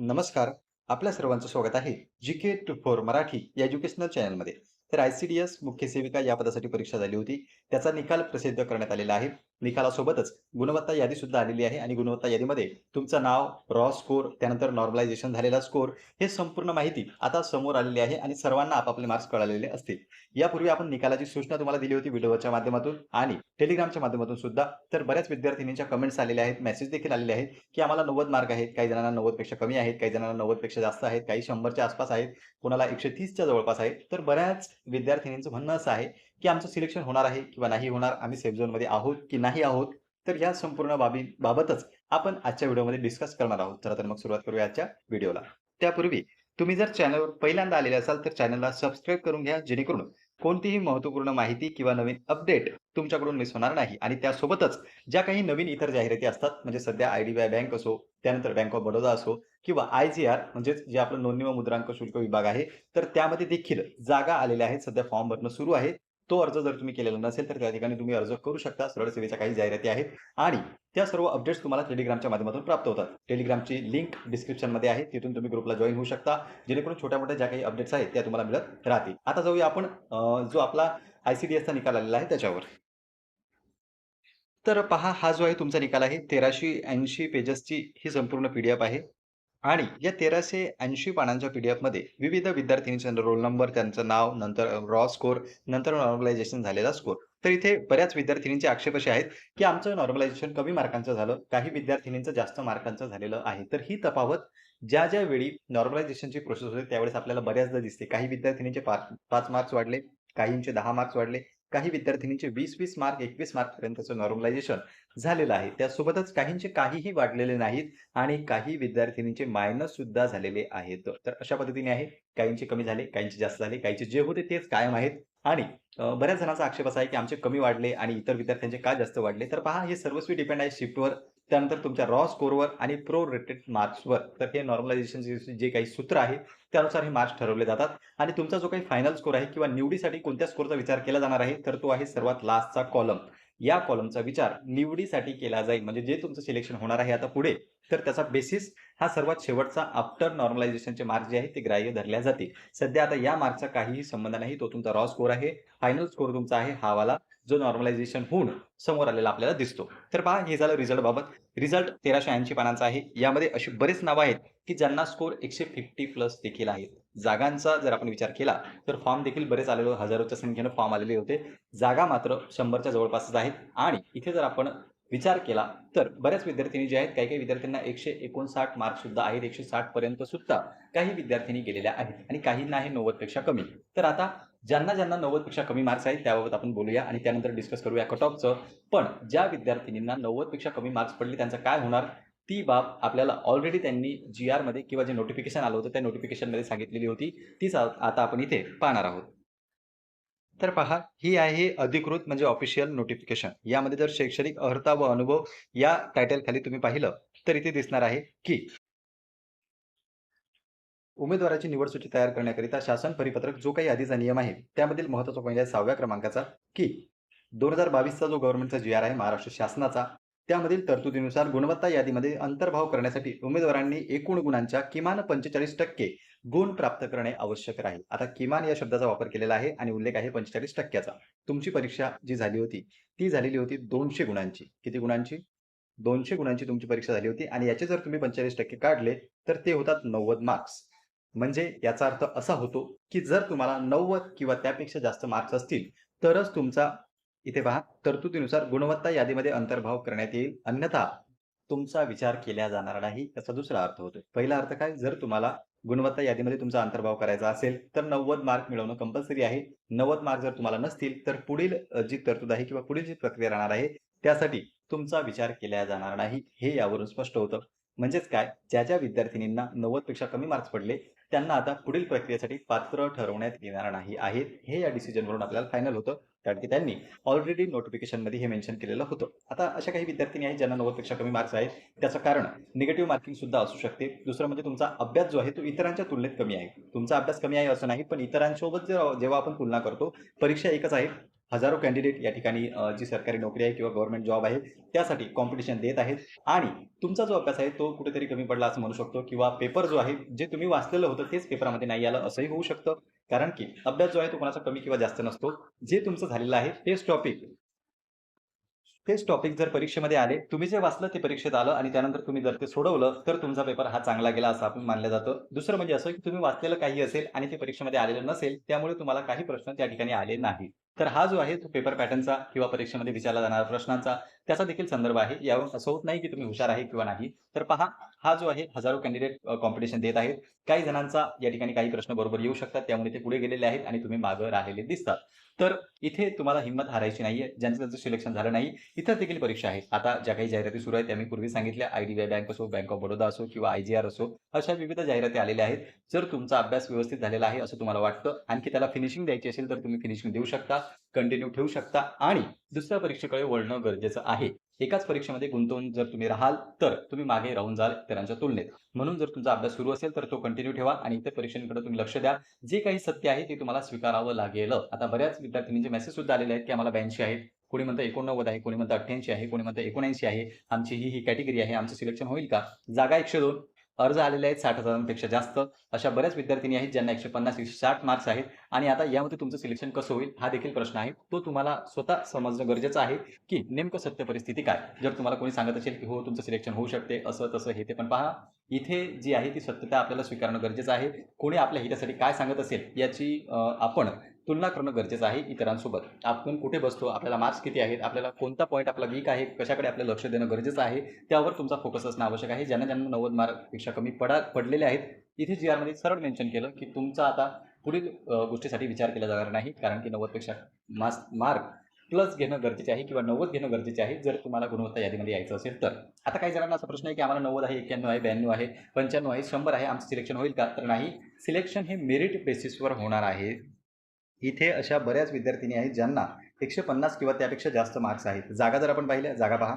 नमस्कार. आपल्या सर्वांचं स्वागत आहे G K two four Marathi या एज्युकेशनल चॅनलमध्ये. तर आय सी डी एस मुख्य सेविका या पदासाठी परीक्षा झाली होती. त्याचा निकाल प्रसिद्ध करण्यात आलेला आहे. निकालासोबतच गुणवत्ता यादी सुद्धा आलेली आहे आणि गुणवत्ता यादीमध्ये तुमचं नाव रॉ स्कोर त्यानंतर नॉर्मलायझेशन झालेला स्कोर हे संपूर्ण माहिती आता समोर आलेली आहे आणि सर्वांना आपापले मार्क्स कळालेले असतील. यापूर्वी आपण निकालाची सूचना तुम्हाला दिली होती व्हिडिओच्या माध्यमातून आणि टेलिग्रामच्या माध्यमातून सुद्धा. तर बऱ्याच विद्यार्थिनींच्या कमेंट्स आलेल्या आहेत मेसेज देखील आलेले आहेत की आम्हाला नव्वद मार्क आहेत काही जणांना नव्वदपेक्षा कमी आहेत काही जणांना नव्वदपेक्षा जास्त आहेत काही शंभरच्या आसपास आहेत कोणाला एकशे तीसच्या जवळपास आहेत. तर बऱ्याच विद्यार्थिनींचं म्हणणं असं आहे की आमचं सिलेक्शन होणार आहे किंवा नाही होणार आम्ही सेफ झोनमध्ये आहोत की नाही आहोत तर या संपूर्ण बाबी बाबतच आपण आजच्या व्हिडिओमध्ये डिस्कस करणार आहोत. चला तर मग सुरुवात करूया आजच्या व्हिडिओला. त्यापूर्वी तुम्ही जर चॅनलवर पहिल्यांदा आलेले असाल तर चॅनलला सबस्क्राईब करून घ्या जेणेकरून कोणतीही महत्त्वपूर्ण माहिती किंवा नवीन अपडेट तुमच्याकडून मिस होणार नाही. आणि त्यासोबतच ज्या काही नवीन इतर जाहिराती असतात म्हणजे सध्या I D B I bank असो त्यानंतर बँक ऑफ बडोदा असो किंवा आय जी आर म्हणजेच जे आपलं नोंदणी व मुद्रांक शुल्क विभाग आहे तर त्यामध्ये देखील जागा आलेल्या आहेत. सध्या फॉर्म भरणं सुरू आहे. तो अर्ज जर तुम्ही केलेला नसेल तर त्या ठिकाणी तुम्ही अर्ज करू शकता. सरळ सेवेच्या काही जाहिराती आहेत. आणि त्या सर्व अपडेट्स तुम्हाला टेलिग्रामच्या माध्यमातून प्राप्त होतात. टेलिग्रामची लिंक डिस्क्रिप्शनमध्ये आहे. तिथून तुम्ही ग्रुपला जॉईन होऊ शकता. जेणेकरून छोट्या मोठ्या ज्या काही अपडेट्स आहेत त्या तुम्हाला मिळत राहतील. आता जाऊया आपण जो आपला आयसीडीएसचा निकाल आलेला आहे त्याच्यावर. तर पहा हा जो आहे तुमचा निकाल आहे तेराशे ऐंशी पेजेसची ही संपूर्ण पी आहे. आणि या तेराशे ऐंशी पानांच्या पीडीएफमध्ये विविध विद्यार्थिनींचे रोल नंबर त्यांचं नाव नंतर रॉ स्कोर नंतर नॉर्मलायझेशन झालेला स्कोर तर इथे बऱ्याच विद्यार्थिनींचे आक्षेप असे आहेत की आमचं नॉर्मलायझेशन कमी मार्कांचं झालं काही विद्यार्थिनींचं जास्त मार्कांचं झालेलं आहे. तर ही तफावत ज्या ज्या वेळी नॉर्मलायझेशनची प्रोसेस होते त्यावेळेस आपल्याला बऱ्याचदा दिसते. काही विद्यार्थिनींचे पाच पाच मार्क्स वाढले काहींचे दहा मार्क्स वाढले काही विद्यार्थिनींचे वीस वीस मार्क एकवीस मार्क पर्यंतचं नॉर्मलायझेशन झालेलं आहे. त्यासोबतच काहींचे काहीही वाढलेले नाहीत आणि काही विद्यार्थिनींचे मायनस सुद्धा झालेले आहेत. तर अशा पद्धतीने आहे. काहींचे कमी झाले काहींचे जास्त झाले काहींचे जे होते तेच कायम आहेत. आणि बऱ्याच जणांचा आक्षेप असा आहे की आमचे कमी वाढले आणि इतर विद्यार्थ्यांचे का जास्त वाढले? तर पहा हे सर्वस्वी डिपेंड आहे. शिफ्टवर त्यानंतर तुमच्या रॉ स्कोरवर आणि प्रो रेटेड मार्क्सवर तर हे नॉर्मलायझेशन जे काही सूत्र आहे त्यानुसार हे मार्क्स ठरवले जातात. आणि तुमचा जो काही फायनल स्कोर आहे किंवा निवडीसाठी कोणत्या स्कोरचा विचार केला जाणार आहे तर तो आहे सर्वात लास्टचा कॉलम या कॉलमचा विचार निवडीसाठी केला जाईल. म्हणजे जे तुमचं सिलेक्शन होणार आहे आता पुढे तर त्याचा बेसिस हा सर्वात शेवटचा आफ्टर नॉर्मलायझेशनचे मार्क जे आहे ते ग्राह्य धरल्या जाते सध्या आता या मार्कचा काहीही संबंध नाही. तो तुमचा रॉ स्कोर आहे. फायनल स्कोर तुमचा आहे हावाला. जो नॉर्मलायझेशन होऊन समोर आलेला आपल्याला दिसतो. तर पहा हे झालं रिझल्ट बाबत. रिझल्ट तेराशे ऐंशी पानांचा आहे. यामध्ये अशी बरेच नावं आहेत की ज्यांना स्कोर एकशे फिफ्टी प्लस देखील आहेत. जागांचा जर आपण विचार केला तर फॉर्म देखील बरेच आलेले हजारोच्या संख्येनं फॉर्म आलेले होते. जागा मात्र शंभरच्या जवळपासच आहेत. आणि इथे जर आपण विचार केला तर बऱ्याच विद्यार्थिनी जे आहेत काही काही विद्यार्थ्यांना एकशे एकोणसाठ मार्क सुद्धा आहेत एकशे साठ पर्यंत सुद्धा काही विद्यार्थ्यांनी गेलेल्या आहेत आणि काहींना आहे नव्वदपेक्षा कमी. तर आता ज्यांना ज्यांना नव्वदपेक्षा कमी मार्क्स आहेत त्याबाबत आपण बोलूया आणि त्यानंतर डिस्कस करूया कट ऑफचं पण ज्या विद्यार्थिनींना नव्वदपेक्षा कमी मार्क्स पडले त्यांचं काय होणार? ती बाब आपल्याला ऑलरेडी त्यांनी जी आरमध्ये किंवा जे नोटिफिकेशन आलं होतं त्या नोटिफिकेशनमध्ये सांगितलेली होती. तीच आता आपण इथे पाहणार आहोत. तर पहा ही आहे अधिकृत म्हणजे ऑफिशियल नोटिफिकेशन यामध्ये जर शैक्षणिक अर्हता व अनुभव या टायटल खाली तुम्ही पाहिलं तर इथे दिसणार आहे की उमेदवाराची निवड सूची तयार करण्याकरिता शासन परिपत्रक जो काही आधीचा नियम आहे त्यामधील महत्त्वाचा पॉईंट आहे सहाव्या क्रमांकाचा की दोन हजार बावीसचा जो गव्हर्नमेंटचा जी आर आहे महाराष्ट्र शासनाचा त्यामधील तरतुदीनुसार गुणवत्ता यादीमध्ये अंतर्भाव करण्यासाठी उमेदवारांनी एकूण गुणांच्या किमान पंचेचाळीस टक्के गुण प्राप्त करणे आवश्यक राहील. आता किमान या शब्दाचा वापर केलेला आहे आणि उल्लेख आहे पंचेचाळीस टक्क्याचा. तुमची परीक्षा जी झाली होती ती झालेली होती दोनशे गुणांची. किती गुणांची? दोनशे गुणांची तुमची परीक्षा झाली होती आणि याचे जर तुम्ही पंचेचाळीस टक्के काढले तर ते होतात नव्वद मार्क्स. म्हणजे याचा अर्थ असा होतो की जर तुम्हाला नव्वद किंवा त्यापेक्षा जास्त मार्क्स असतील तरच तुमचा इथे पहा तरतुदीनुसार गुणवत्ता यादीमध्ये अंतर्भाव करण्यात येईल. अन्यथा तुमचा विचार केला जाणार नाही याचा दुसरा अर्थ होतो पहिला अर्थ काय? जर तुम्हाला गुणवत्ता यादीमध्ये तुमचा अंतर्भाव करायचा असेल तर नव्वद मार्क मिळवणं कंपल्सरी आहे. नव्वद मार्क जर तुम्हाला नसतील तर पुढील जी तरतूद आहे किंवा पुढील जी प्रक्रिया राहणार आहे त्यासाठी तुमचा विचार केला जाणार नाही. हे यावरून स्पष्ट होतं. म्हणजेच काय? ज्या ज्या विद्यार्थिनींना नव्वदपेक्षा कमी मार्क्स पडले त्यांना आता पुढील प्रक्रियेसाठी पात्र ठरवण्यात येणार नाही आहेत हे या डिसिजनवरून आपल्याला फायनल होतं. कारण की त्यांनी ऑलरेडी नोटिफिकेशनमध्ये हे मेन्शन केलेलं होतं. आता अशा काही विद्यार्थिनी आहेत ज्यांना नव्वदपेक्षा कमी मार्क्स आहेत. त्याचं कारण निगेटिव्ह मार्किंग सुद्धा असू शकते. दुसरं म्हणजे तुमचा अभ्यास जो आहे तो इतरांच्या तुलनेत कमी आहे. तुमचा अभ्यास कमी आहे असं नाही पण इतरांसोबत जर जेव्हा आपण तुलना करतो परीक्षा एकच आहे. हजारो कॅन्डिडेट या ठिकाणी जी सरकारी नोकरी आहे किंवा गव्हर्नमेंट जॉब आहे त्यासाठी कॉम्पिटिशन देत आहेत. आणि तुमचा जो अभ्यास आहे तो कुठेतरी कमी पडला असं म्हणू शकतो. किंवा पेपर जो आहे जे तुम्ही वाचलेलं होतं तेच पेपरामध्ये नाही आलं असंही होऊ शकतं. कारण की अभ्यास जो आहे तो कोणाचा कमी किंवा जास्त नसतो. जे तुमचं झालेलं आहे तेच टॉपिक तेच टॉपिक जर परीक्षेमध्ये आले तुम्ही जे वाचलं ते परीक्षेत आलं आणि त्यानंतर तुम्ही जर ते सोडवलं तर तुमचा पेपर हा चांगला गेला असं आपण मानलं जातं. दुसरं म्हणजे असं की तुम्ही वाचलेलं काही असेल आणि ते परीक्षेमध्ये आलेलं नसेल त्यामुळे तुम्हाला काही प्रश्न त्या ठिकाणी आले नाही. तर हा जो आहे तो पेपर पॅटर्नचा किंवा परीक्षेमध्ये विचारला जाणारा प्रश्नांचा त्याचा देखील संदर्भ आहे. यावरून असं होत नाही की तुम्ही हुशार आहे किंवा नाही. तर पहा हा जो आहे हजारो कॅन्डिडेट कॉम्पिटिशन देत आहेत. काही जणांचा या ठिकाणी काही प्रश्न बरोबर येऊ शकतात. त्यामुळे ते पुढे गेलेले आहेत आणि तुम्ही मागं राहिलेले दिसतात. तर इथे तुम्हाला हिंमत हारायची नाहीये ज्यांचं त्यांचं सिलेक्शन झालं नाही इथं देखील परीक्षा आहे. आता ज्या काही जाहिराती सुरू आहेत त्या मी पूर्वी सांगितल्या आय डी आय बँक असो बँक ऑफ बडोदा असो किंवा आय जी आर असो अशा विविध जाहिराती आलेल्या आहेत. जर तुमचा अभ्यास व्यवस्थित झालेला आहे असं तुम्हाला वाटतं आणखी त्याला फिनिशिंग द्यायची असेल तर तुम्ही फिनिशिंग देऊ शकता कंटिन्यू ठेवू शकता आणि दुसऱ्या परीक्षेकडे वळणं गरजेचं आहे. एकाच परीक्षेमध्ये गुंतवून जर तुम्ही राहाल तर तुम्ही मागे राहून जाल इतरांच्या तुलनेत. म्हणून जर तुमचा अभ्यास सुरू असेल तर तो कंटिन्यू ठेवा आणि इतर परीक्षांकडे तुम्ही लक्ष द्या. जे काही सत्य आहे ते तुम्हाला स्वीकारावं लागेल. आता बऱ्याच विद्यार्थ्यांचे मेसेज सुद्धा आलेले आहेत की आम्हाला ब्याऐंशी आहेत. कोणी म्हणतं एकोणनव्वद आहे कोणी म्हणतं अठ्ठ्याऐंशी आहे कोणी म्हणतं एकोणऐंशी आहे. आमची ही ही कॅटेगरी आहे आमचं सिलेक्शन होईल का? जागा एकशे दोन. अर्ज आलेले आहेत साठ हजारांपेक्षा जास्त. अशा बऱ्याच विद्यार्थिनी आहेत ज्यांना एकशे पन्नास एकशे साठ मार्क्स आहेत. आणि आता यामध्ये तुमचं सिलेक्शन कसं होईल हा देखील प्रश्न आहे. तो तुम्हाला स्वतः समजणं गरजेचं आहे की नेमकं सत्य परिस्थिती काय? जर तुम्हाला कोणी सांगत असेल की हो तुमचं सिलेक्शन होऊ शकते असं तसं हे ते पण पहा. इथे जी आहे ती सत्यता आपल्याला स्वीकारणं गरजेचं आहे. कोणी आपल्या हितासाठी काय सांगत असेल याची आपण तुलना करणं गरजेचं आहे इतरांसोबत. आपण कुठे बसतो आपल्याला मार्क्स किती आहेत आपल्याला कोणता पॉईंट आपला वीक आहे कशाकडे आपलं लक्ष देणं गरजेचं आहे त्यावर तुमचा फोकस असणं आवश्यक आहे. ज्यांना ज्यांना नव्वद मार्कपेक्षा कमी पडा पडलेले आहेत इथे जी आरमध्ये सरळ मेन्शन केलं की तुमचा आता पुढील गोष्टीसाठी विचार केला जाणार नाही कारण की नव्वदपेक्षा मास मार्क प्लस घेणं गरजेचे आहे किंवा नव्वद घेणं गरजेचे आहे जर तुम्हाला गुणवत्ता यादीमध्ये यायचं असेल तर. आता काही जणांना असा प्रश्न आहे की आम्हाला नव्वद आहे एक्क्याण्णव आहे ब्याण्णव आहे पंच्याण्णव आहे शंभर आहे आमचं सिलेक्शन होईल का? तर नाही. सिलेक्शन हे मेरिट बेसिसवर होणार आहे. इथे अशा बऱ्याच विद्यार्थिनी आहेत ज्यांना एकशे पन्नास किंवा त्यापेक्षा जास्त मार्क्स आहेत. जागा जर आपण पाहिल्या जागा पहा.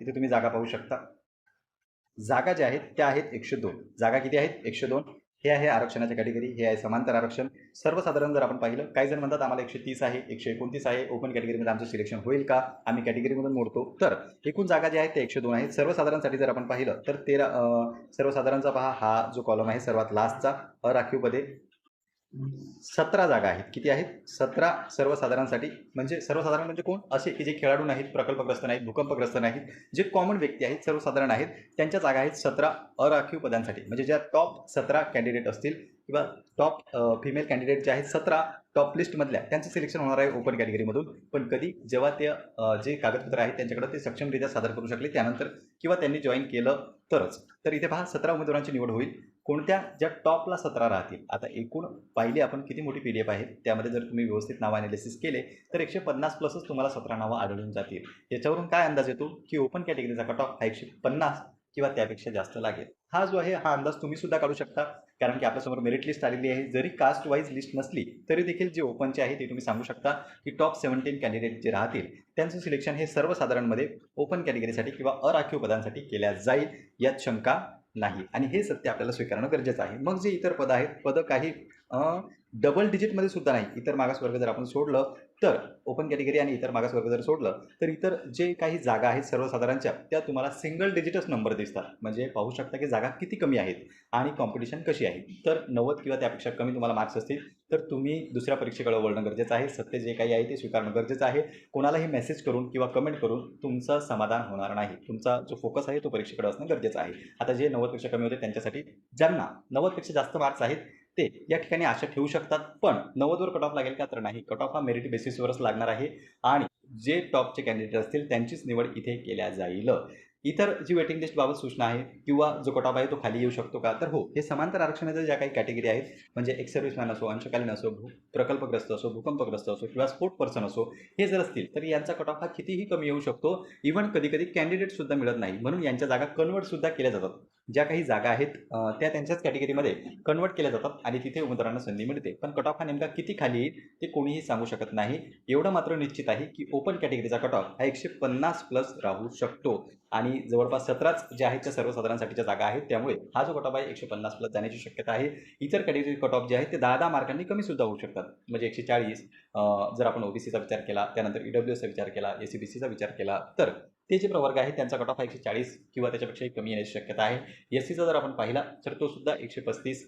इथे तुम्ही जागा पाहू शकता. जागा ज्या आहेत त्या आहेत एकशे दोन. जागा किती आहेत? एकशे दोन. हे आहे आरक्षणाच्या कॅटेगरी हे आहे समांतर आरक्षण. सर्वसाधारण जर आपण पाहिलं काही जण म्हणतात आम्हाला एकशे तीस आहे एकशे एकोणतीस आहे ओपन कॅटेगरीमध्ये आमचं सिलेक्शन होईल का? आम्ही कॅटेगरीमधून मोडतो. तर एकूण जागा ज्या आहेत त्या एकशे दोन आहेत सर्वसाधारणसाठी जर आपण पाहिलं तर तेरा सर्वसाधारणचा पहा हा जो कॉलम आहे सर्वात लास्टचा अराखीवमध्ये सतरा जागा आहेत. किती आहेत? सतरा सर्वसाधारणसाठी. म्हणजे सर्वसाधारण म्हणजे कोण? असे की जे खेळाडू नाहीत प्रकल्पग्रस्त नाहीत भूकंपग्रस्त नाहीत जे कॉमन व्यक्ती आहेत सर्वसाधारण आहेत त्यांच्या जागा आहेत सतरा अराखीव पदांसाठी. म्हणजे ज्या टॉप सतरा कॅन्डिडेट असतील किंवा टॉप फिमेल कॅन्डिडेट जे आहेत सतरा टॉप लिस्टमधल्या त्यांचं सिलेक्शन होणार आहे ओपन कॅटेगरीमधून पण कधी जेव्हा ते जे कागदपत्र आहेत त्यांच्याकडे ते सक्षमरित्या सादर करू शकले त्यानंतर किंवा त्यांनी जॉईन केलं तरच. तर इथे पहा सतरा उमेदवारांची निवड होईल. कोणत्या ज्या टॉपला सतरा राहतील? आता एकूण पाहिली आपण किती मोठी पी डी एफ आहे त्यामध्ये जर तुम्ही व्यवस्थित नाव अनालिसिस केले तर एकशे पन्नास प्लसच तुम्हाला सतरा नावं आढळून जातील. याच्यावरून काय अंदाज येतो? की ओपन कॅटेगरीचा कट ऑफ हा एकशे पन्नास किंवा त्यापेक्षा जास्त लागेल. हा जो आहे हा अंदाज तुम्ही सुद्धा काढू शकता. कारण की आपल्यासमोर मेरिट लिस्ट आलेली आहे. जरी कास्ट वाईज लिस्ट नसली तरी देखील जे ओपनचे आहे ते तुम्ही सांगू शकता की टॉप सेव्हन्टीन कॅन्डिडेट जे राहतील त्यांचं सिलेक्शन हे सर्वसाधारणमध्ये ओपन कॅटेगरीसाठी किंवा अराखीव पदांसाठी केल्या जाईल यात शंका नाही. आणि हे सत्य आपल्याला स्वीकारणं गरजेचं आहे. मग जे इतर पदं आहेत पदं काही डबल डिजिटमध्ये सुद्धा नाही. इतर मागासवर्ग जर आपण सोडलं तर ओपन कॅटेगरी आणि इतर मागासवर्ग जर सोडलं तर इतर जे काही जागा आहेत सर्वसाधारणच्या त्या तुम्हाला सिंगल डिजिटच नंबर दिसतात. म्हणजे पाहू शकता की जागा किती कमी आहेत आणि कॉम्पिटिशन कशी आहे. तर नव्वद किंवा त्यापेक्षा कमी तुम्हाला मार्क्स असतील. तर तुम्ही दुसऱ्या परीक्षेकडे वळणं गरजेचं आहे. सत्य जे काही आहे ते स्वीकारणं गरजेचं आहे. कोणालाही मेसेज करून किंवा कमेंट करून तुमचं समाधान होणार नाही. तुमचा जो फोकस आहे तो परीक्षेकडे असणं गरजेचं आहे. आता जे नव्वदपेक्षा कमी होते त्यांच्यासाठी ज्यांना नव्वदपेक्षा जास्त मार्क्स आहेत ते या ठिकाणी आशा ठेवू शकतात. पण नव्वदवर कट ऑफ लागेल का तर नाही. कट ऑफ हा मेरिट बेसिसवरच लागणार आहे. आणि जे टॉपचे कॅन्डिडेट असतील त्यांचीच निवड इथे केल्या जाईल. इतर जी वेटिंग लिस्टबाबत सूचना आहे किंवा जो कट ऑफ आहे तो खाली येऊ शकतो का? तर हो हे समांतर आरक्षणाच्या ज्या काही कॅटेगरी आहेत म्हणजे एक सर्व्हिसमॅन असो अंशकालीन असो भू प्रकल्पग्रस्त असो भूकंपग्रस्त असो किंवा स्पोर्ट पर्सन असो हे जर असतील तर यांचा कट ऑफ हा कितीही कमी येऊ शकतो. इव्हन कधी कधी कॅन्डिडेट सुद्धा मिळत नाही. म्हणून यांच्या जागा कन्वर्ट सुद्धा केल्या जातात. ज्या काही जागा आहेत त्या त्यांच्याच कॅटेगरीमध्ये कन्वर्ट केल्या जातात आणि तिथे उमेदवारांना संधी मिळते. पण कट ऑफ हा नेमका किती खाली येईल ते कोणीही सांगू शकत नाही. एवढं मात्र निश्चित आहे की ओपन कॅटेगरीचा कट ऑफ हा एकशे पन्नास प्लस राहू शकतो. आणि जवळपास सतराच ज्या आहेत त्या सर्वसाधारणसाठीच्या जागा आहेत. त्यामुळे हा जो कट ऑफ आहे एकशे पन्नास प्लस जाण्याची शक्यता आहे. इतर कॅटेगरी कट ऑफ जे आहेत ते दहा दहा मार्कांनी कमी सुद्धा होऊ शकतात. म्हणजे एकशे चाळीस जर आपण ओबीसीचा विचार केला त्यानंतर ईडब्ल्यूचा विचार केला एसीबीसीचा सी बी सीचा विचार केला तर ते जे प्रवर्ग आहेत त्यांचा कट ऑफ एकशे चाळीस किंवा त्याच्यापेक्षाही कमी येण्याची शक्यता आहे. एस सीचा जर आपण पाहिला तर तो सुद्धा एकशे पस्तीस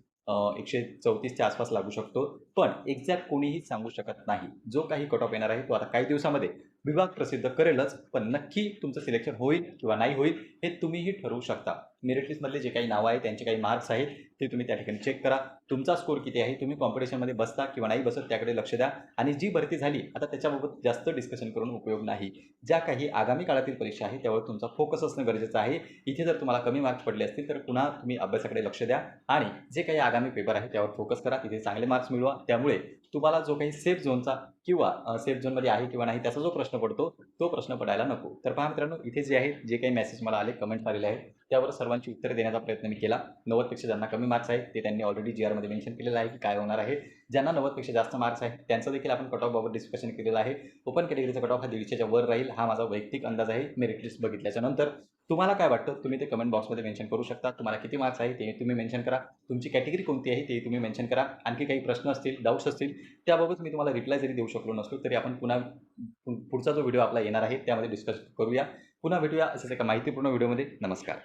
एकशे चौतीसच्या आसपास लागू शकतो. पण एक्झॅक्ट कोणीही सांगू शकत नाही. जो काही कट ऑफ येणार आहे तो आता काही दिवसामध्ये विभाग प्रसिद्ध करेलच पण नक्की तुमचं सिलेक्शन होईल किंवा नाही होईल हे तुम्हीही ठरवू शकता. मेरिट लिस्टमधले जे काही नावं आहे त्यांचे काही मार्क्स आहेत ते तुम्ही त्या ठिकाणी चेक करा. तुमचा स्कोर किती आहे तुम्ही कॉम्पिटिशनमध्ये बसता किंवा नाही बसत त्याकडे लक्ष द्या. आणि जी भरती झाली आता त्याच्याबाबत जास्त डिस्कशन करून उपयोग नाही. ज्या काही आगामी काळातील परीक्षा आहे त्यावर तुमचा फोकस असणं गरजेचं आहे. इथे जर तुम्हाला कमी मार्क्स पडले असतील तर पुन्हा तुम्ही अभ्यासाकडे लक्ष द्या. आणि जे काही आगामी पेपर आहे त्यावर फोकस करा. तिथे चांगले मार्क्स मिळवा. त्यामुळे तुम्हाला जो काही सेफ झोनचा किंवा सेफ झोनमध्ये आहे किंवा नाही त्याचा जो प्रश्न पडतो तो प्रश्न पडायला नको. तर पहा मित्रांनो इथे जे आहे जे काही मेसेज मला आले कमेंट्स आलेले आहेत त्यावर सर्वांची उत्तरे देण्याचा प्रयत्न मी केला. नव्वदपेक्षा ज्यांना कमी मार्क्स आहेत ते त्यांनी ऑलरेडी जी आरमध्ये मेन्शन केलेलं आहे की काय होणार आहे. ज्यांना नव्वदपेक्षा जास्त मार्क्स आहेत त्यांचं देखील आपण कट ऑफबाबत डिस्कशन केलेलं आहे. ओपन कॅटेगरीचा कट ऑफ हा दीडशेच्या वर राहील. हा माझा वैयक्तिक अंदाज आहे. मेरिट लिस्ट बघितल्याच्या नंतर तुम्हाला काय वाटतं? तुम्ही ते कमेंट बॉक्समध्ये मेन्शन करू शकता. तुम्हाला किती मार्क्स आहे ते तुम्ही मेन्शन करा. तुमची कॅटेगरी कोणती आहे ते तुम्ही मेन्शन करा. आणखी काही प्रश्न असतील डाऊट्स असतील त्याबाबत मी तुम्हाला रिप्लाय जरी देऊ शकलो नसलो तरी आपण पुन्हा पुढचा जो व्हिडिओ आपला येणार आहे त्यामध्ये डिस्कस करूया. पुन्हा भेटूया असेच एका माहितीपूर्ण व्हिडिओमध्ये नमस्कार.